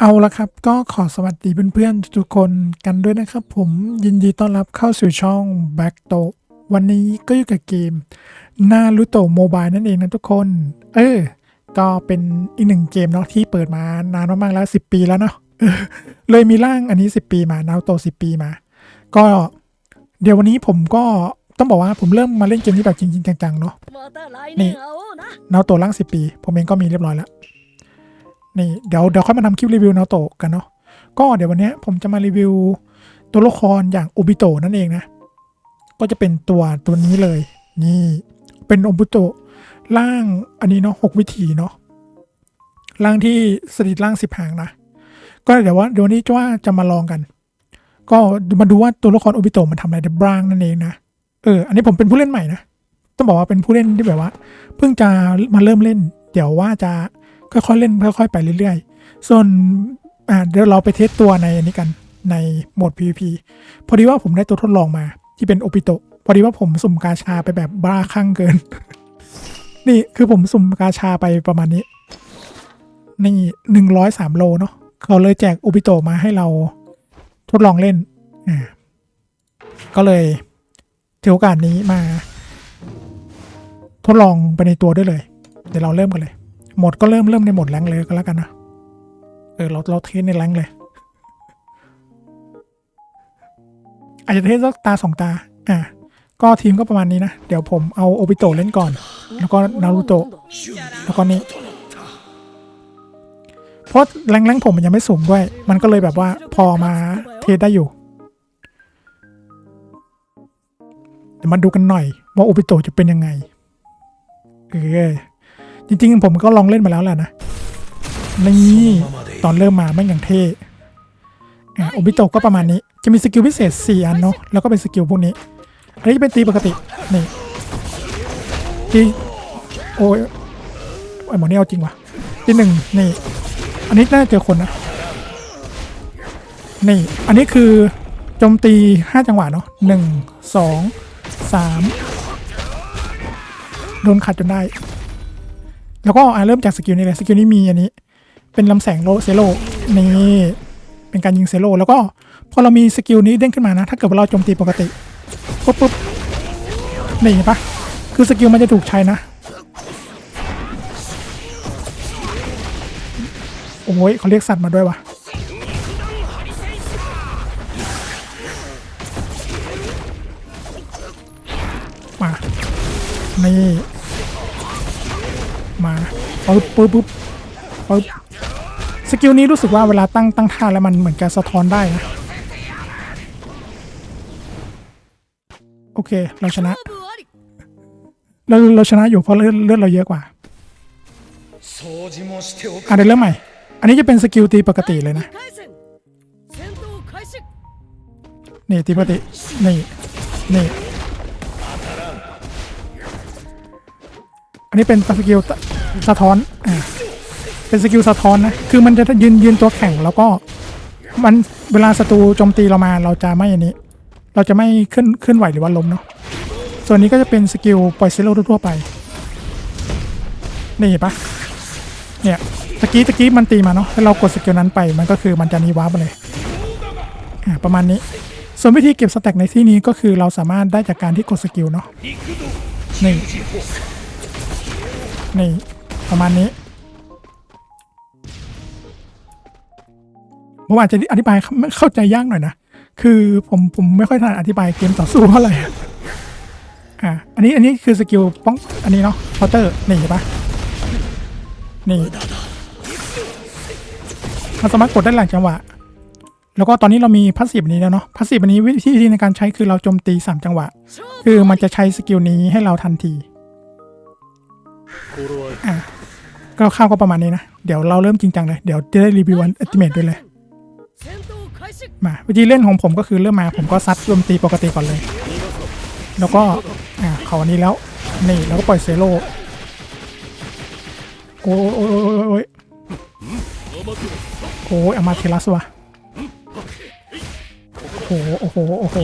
เอาละครับก็ขอสวัสดีเพื่อนๆทุกคนกันด้วยนะครับผมยินดีต้อนรับเข้าสู่ช่อง Back โตวันนี้ก็อยู่กับเกมนารูโตโมบายนั่นเองนะทุกคน เออ ก็เป็นอีกหนึ่งเกมเนาะที่เปิดมานานมากๆแล้ว 10 ปีแล้วเนาะเลยมีร่างอันนี้ 10 ปีมานารูโต10 ปีมา ก็เดี๋ยววันนี้ผมก็ต้องบอกว่าผมเริ่มมาเล่นเกมนี้แบบจริงๆจังๆเนาะนี่นาโตร่าง 10 ปี ผมเองก็มีเรียบร้อยแล้ว นี่เดี๋ยวเดี๋ยวค่อยมาทำคลิปรีวิวนาโตะกันเนาะก็เดี๋ยววันนี้ผมจะมารีวิวตัวละครอย่างโอบิโตนั่นเองนะ ก็จะเป็นตัวตัวนี้เลย นี่เป็นโอบิโตร่างอันนี้เนาะหกวิถีเนาะร่างที่สถิตร่างสิบหางนะ ก็เดี๋ยวว่าเดี๋ยวนี้จะว่าจะมาลองกัน ก็มาดูว่าตัวละครโอบิโตะมันทำอะไรได้บ้างนั่นเองนะเอออันนี้ผมเป็นผู้เล่นใหม่นะต้องบอกว่าเป็นผู้เล่นที่แบบว่า เพิ่งจะมาเริ่มเล่น เดี๋ยวว่าจะ ค่อยๆเล่นค่อยๆไปเรื่อยๆ ส่วนอ่าเดี๋ยวเราไปเทสตัวในอันนี้กันในโหมด PVP พอดีว่าผมได้ตัวทดลองมาที่เป็นโอปิโตพอดีว่าผมสุ่มกาชาไปแบบบ้าคลั่งเกิน นี่คือผมสุ่มกาชาไปประมาณนี้ นี่หนึ่งร้อยสามโลเนาะเขาเลยแจกโอปิโตมาให้เราทดลองเล่นอ่าก็เลยถือโอกาสนี้มา ทดลองไปในตัวด้วยเลย เดี๋ยวเราเริ่มกันเลย หมดก็เริ่มเริ่มในหมดแรงเลยก็แล้วกันนะ เออเราเราเทสในแรงเลย อาจจะเทสสักตาสองตา อะก็ทีมก็ประมาณนี้นะ เดี๋ยวผมเอาโอบิโตเล่นก่อน แล้วก็นารูโตะแล้วก็นี่เพราะแรงแรงผมมันยังไม่สูงด้วย มันก็เลยแบบว่าพอมาเทสได้อยู่เดี๋ยวมาดูกันหน่อยว่าโอบิโตจะเป็นยังไงเออ จริงๆ ผมก็ลองเล่นมาแล้วแหละนะ นี่ตอนเริ่มมาแม่งอย่างเท่อะโอบิโตะก็ประมาณนี้ จะมีสกิลพิเศษ 4 อันเนาะ แล้วก็เป็นสกิลพวกนี้ อันนี้จะเป็นตีปกติ นี่ตีโอ้ยไอหมอนี่เอาจริงวะตีหนึ่งนี่ อันนี้น่าจะเจอคนนะ นี่ อันนี้คือโจมตี 5 จังหวะเนาะหนึ่งสองสามโดนขัดจนได้ แล้วก็อะเริ่มจากสกิลนี้เลยสกิลนี้มีอันนี้ เป็นลำแสงโลเซโลนี่เป็นการยิงเซโลแล้วก็พอเรามีสกิลนี้เด้งขึ้นมานะ ถ้าเกิดว่าเราโจมตีปกติปุ๊บปุ๊บนี่เห็นปะคือสกิลมันจะถูกใช้นะโอ้ยเขาเรียกสัตว์มาด้วยวะมานี่ มาปึ๊บปึ๊บปึ๊บสกิลนี้รู้สึกว่าเวลาตั้งตั้งท่าแล้วมันเหมือนจะสะท้อนได้นะโอเค เราชนะ เราเราชนะอยู่เพราะเลือดเลือดเราเยอะกว่าอันเดี๋เริ่มใหม่ อันนี้จะเป็นสกิลตีปกติเลยนะ นี่ตีปกติ นี่ นี่ อันนี้เป็นสกิล สะท้อนอเป็นสกิลสะท้อนนะ คือมันจะยืนยืนตัวแข็งแล้วก็มันเวลาศัตรูโจมตีเรามาเราจะไม่อันนี้ เราจะไม่ขึ้นขึ้นไหวหรือว่าล้มเนาะ ส่วนนี้ก็จะเป็นสกิลปล่อยเซโลทั่วไป นี่เห็นปะเนี่ยตะกี้ตะกี้มันตีมาเนาะถ้าเรากดสกิลนั้นไปมันก็คือมันจะนีวาร์ปไปเลยอ่าประมาณนี้ ส่วนวิธีเก็บสแต็กในที่นี้ก็คือเราสามารถได้จากการที่กดสกิลเนาะนี่นี่ ประมาณนี้ผมอาจจะอธิบายไม่เข้าใจยากหน่อยนะ คือผมผมไม่ค่อยถนัดอธิบายเกมต่อสู้เท่าไหร่อ่าอันนี้อันนี้คือสกิลป้องอันนี้เนาะเคาน์เตอร์นี่เห็นปะนี่เราสามารถกดได้หลายจังหวะ แล้วก็ตอนนี้เรามีพาสซีฟนี้แล้วเนาะพาสซีฟอันนี้วิธีในการใช้คือเราโจมตี3จังหวะ คือมันจะใช้สกิลนี้ให้เราทันทีอะ ก็ข้าวก็ประมาณนี้นะ เดี๋ยวเราเริ่มจริงจังเลย เดี๋ยวจะได้รีวิวอันอัติเมตด้วยเลยมาวิธีเล่นของผมก็คือเริ่มมาผมก็ซัดรวมตีปกติก่อนเลย แล้วก็อ่าเขาอันนี้แล้วนี่แล้วก็ปล่อยเซโร่โอ้ยโอ้ยโอ้ยโอ้ยอมาเทลัสวะโอ้โหโอ้โหโอ้โห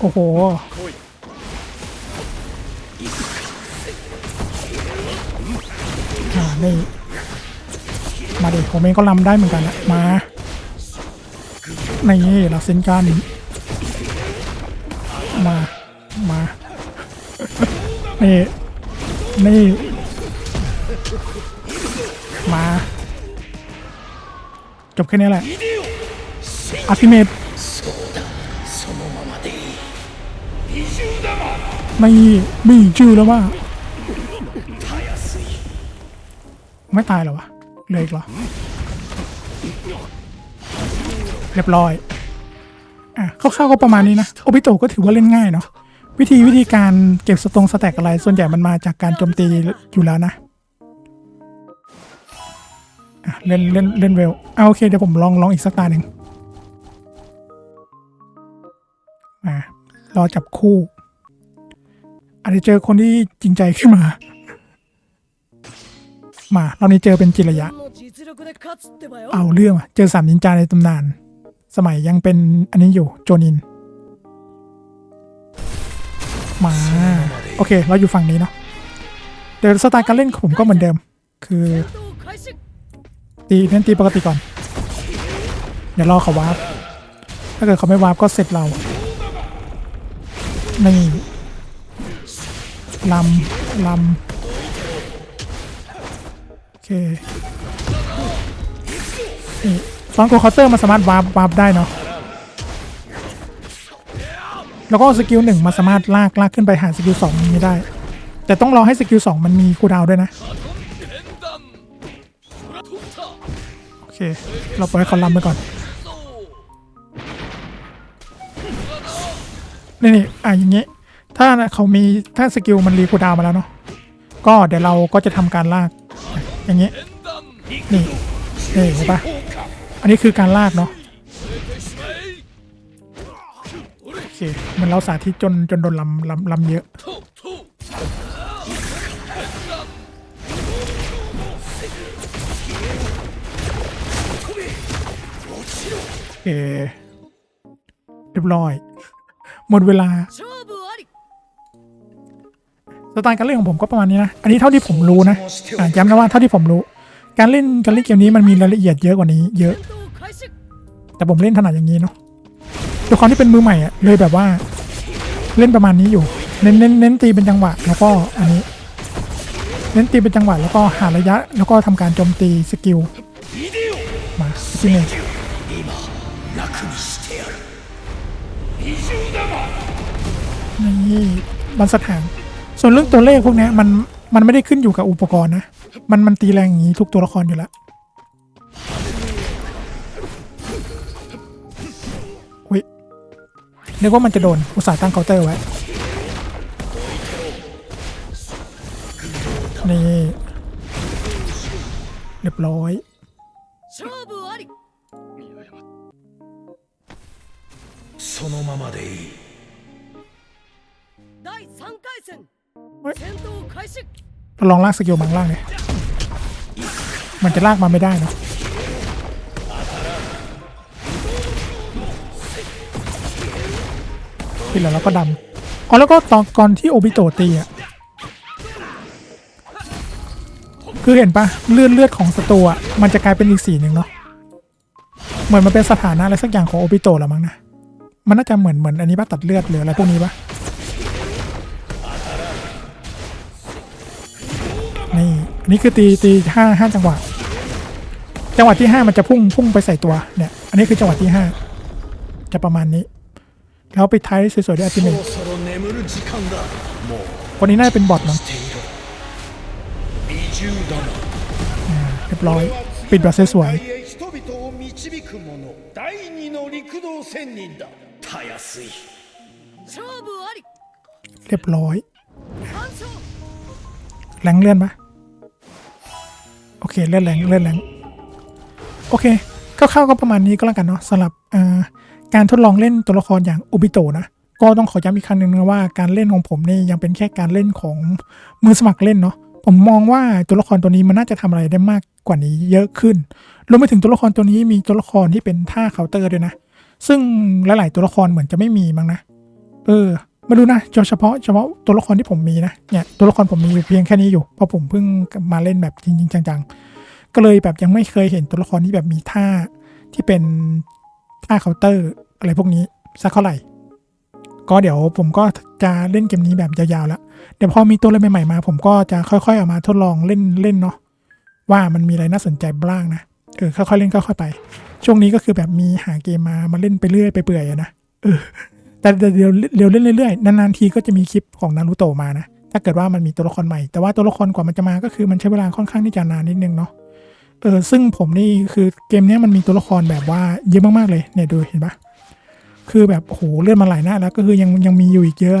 โอ้โห นี่มาดิผมเองก็ลำได้เหมือนกันนะมานี่เราเซนกัน มา มา นี่ นี่ มา จบแค่นี้แหละอัติเมตไม่ม่ชื่อแล้วว่า ไม่ตายหรอวะเหลยอีกเหรอ เรียบร้อย อะคร่าวๆก็ประมาณนี้นะ โอบิโตก็ถือว่าเล่นง่ายเนาะ วิธีวิธีการเก็บสตรงสแต็กอะไร ส่วนใหญ่มันมาจากการโจมตีอยู่แล้วนะอะเล่นเล่นเล่นเวลเอาโอเคเดี๋ยวผมลองลองอีกสักตาหนึ่งมารอจับคู่อาจจะเจอคนที่จริงใจขึ้นมา มาเรานี้เจอเป็นจิระยะ เอาเรื่องเจอสามนินจาในตำนาน สมัยยังเป็นอันนี้อยู่โจนิน มา โอเค เราอยู่ฝั่งนี้เนาะเดี๋ยวสไตล์การเล่นของผมก็เหมือนเดิม คือตีเล่นตีปกติก่อน เดี๋ยวรอเขาวาร์ปถ้าเกิดเขาไม่วาร์ปก็เสร็จเรานี่ลำลำ เคนี่ตอนกดเคาน์เตอร์มันสามารถวาร์ปวาร์ปได้เนาะแล้วก็สกิลหนึ่งมันสามารถลากลากขึ้นไปหาสกิลสองนี้ได้ แต่ต้องรอให้สกิลสองมันมีคูดาวด้วยนะ โอเค เราปล่อยเขาลำไปก่อน นี่นี่อะอย่างงี้ถ้าเขามีถ้าสกิลมันรีคูดาวมาแล้วเนาะก็เดี๋ยวเราก็จะทำการลาก อย่างเงี้ยนี่นี่เห็นปะอันนี้คือการลากเนาะโอเคมันเราสาธิตจนจนโดนลำลำลำเยอะเคเรียบร้อย หมดเวลา ไตล์การเล่นของผมก็ประมาณนี้นะ อันนี้เท่าที่ผมรู้นะย้ำนะว่าเท่าที่ผมรู้ การเล่นการเล่นเกมนี้มันมีรายละเอียดเยอะกว่านี้ เยอะ แต่ผมเล่นถนัดอย่างนี้เนาะด้วยความที่เป็นมือใหม่อะเลยแบบว่าเล่นประมาณนี้อยู่ เน้นเน้นเน้นตีเป็นจังหวะ แล้วก็อันนี้ เน้นตีเป็นจังหวะแล้วก็หาระยะ แล้วก็ทำการโจมตีสกิล มาสกิลเองนี่บรรสถาน ส่วนเรื่องตัวเลขพวกเนี้ยมันมันไม่ได้ขึ้นอยู่กับอุปกรณ์นะ มันมันตีแรงอย่างนี้ทุกตัวละครอยู่แล้วอุ้ยนึกว่ามันจะโดนอุตส่าห์ตั้งเคาน์เตอร์ไว้ นี่ เรียบร้อย 勝負ありそのままでいい第3回戦 เราลองลากสกิลบางล่างเลยมันจะลากมาไม่ได้นาะปินแล้วเราก็ดำอ๋อแล้วก็ตอนก่อนที่โอบิโตตีอะ คือเห็นปะเลือดเลือดของสตูอะ มันจะกลายเป็นอีกสีหนึ่งเนาะ เหมือนมันเป็นสถานะอะไรสักอย่างของโอบิโตแล้วมั้งนะ มันน่าจะเหมือนเหมือนอันนี้ปะตัดเลือดหรืออะไรพวกนี้ปะ นี่คือตีตีห้าห้าจังหวะ จังหวะที่ห้ามันจะพุ่งพุ่งไปใส่ตัวเนี่ย อันนี้คือจังหวะที่ห้าจะประมาณนี้ แล้วไปท้ายสวยๆด้วยอัติเมตคนนี้น่าจะเป็นบอทมั้งเรียบร้อย ปิดแบบสวยเรียบร้อยแรงเลื่อนปะ โอเคเลื่อนแรงเลื่อนแรงโอเคคร่าวๆก็ประมาณนี้ก็แล้วกันเนาะสำหรับการทดลองเล่นตัวละครอย่างโอบิโตนะก็ต้องขอย้ำอีกครั้งหนึ่งนะว่าการเล่นของผมนี่ยังเป็นแค่การเล่นของมือสมัครเล่นเนาะผมมองว่าตัวละครตัวนี้มันน่าจะทำอะไรได้มากกว่านี้เยอะขึ้นรวมไปถึงตัวละครตัวนี้มีตัวละครที่เป็นท่าเคาน์เตอร์ด้วยนะ ซึ่งหลาย ๆ ตัวละครเหมือนจะไม่มีมั้งนะ เออ ไม่รู้นะเฉพาะเฉพาะตัวละครที่ผมมีนะเนี่ยตัวละครผมมีอยู่เพียงแค่นี้อยู่เพราะผมเพิ่งมาเล่นแบบจริง ๆ จังๆ ก็เลยแบบยังไม่เคยเห็นตัวละครที่แบบมีท่าที่เป็นท่าเคาน์เตอร์อะไรพวกนี้สักเท่าไหร่ ก็เดี๋ยวผมก็จะเล่นเกมนี้แบบยาวๆแล้วเดี๋ยวพอมีตัวเล่นใหม่ๆมา ผมก็จะค่อยๆ เอามาทดลองเล่นเล่นเนาะว่ามันมีอะไรน่าสนใจบ้างนะเออค่อยๆเล่นค่อยๆไป ช่วงนี้ก็คือแบบมีหาเกมมามาเล่นไปเรื่อยไปเปื่อยนะเออ แต่เดี๋ยวเดี๋ยวเล่นเรื่อยๆนานๆทีก็จะมีคลิปของนารูโตมานะ ถ้าเกิดว่ามันมีตัวละครใหม่ แต่ว่าตัวละครกว่ามันจะมาก็คือมันใช้เวลาค่อนข้างที่จะนานนิดนึงเนาะเออซึ่งผมนี่คือเกมนี้มันมีตัวละครแบบว่าเยอะมากๆเลยเนี่ยดูเห็นปะคือแบบโหเลื่อนมาหลายหน้าแล้วก็คือยังยังมีอยู่อีกเยอะ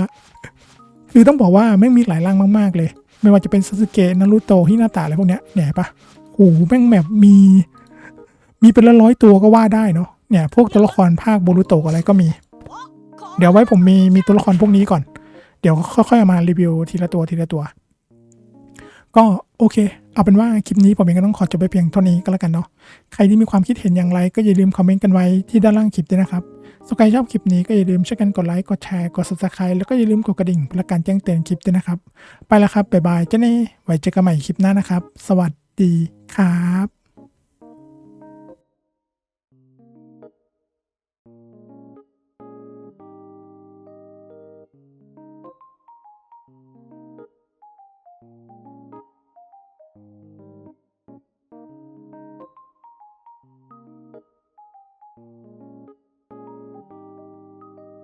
คือต้องบอกว่าแม่งมีหลายร่างมากๆเลย ไม่ว่าจะเป็นซาสึเกะนารูโตะฮินาตะอะไรพวกเนี้ยเนี่ยปะโอ้โหแม่งแบบมี มีเป็นร้อยตัวก็ว่าได้เนาะเนี่ยพวกตัวละครภาคโบรูโตะอะไรก็มี เดี๋ยวไว้ผมมีมีตัวละครพวกนี้ก่อน เดี๋ยวค่อยๆเอามารีวิวทีละตัวทีละตัว ก็โอเค เอาเป็นว่าคลิปนี้ผมเองก็ต้องขอจบไปเพียงเท่านี้ก็แล้วกันเนาะ ใครที่มีความคิดเห็นอย่างไรก็อย่าลืมคอมเมนต์กันไว้ที่ด้านล่างคลิปด้วยนะครับสใครชอบคลิปนี้ก็อย่าลืมช่วยกันกดไลค์ กดแชร์ กด subscribe แล้วก็อย่าลืมกดกระดิ่งเพื่อการแจ้งเตือนคลิปด้วยนะครับ ไปแล้วครับ บ๊ายบายเจ้าเน่ไว้เจอกันใหม่คลิปหน้านะครับ สวัสดีครับ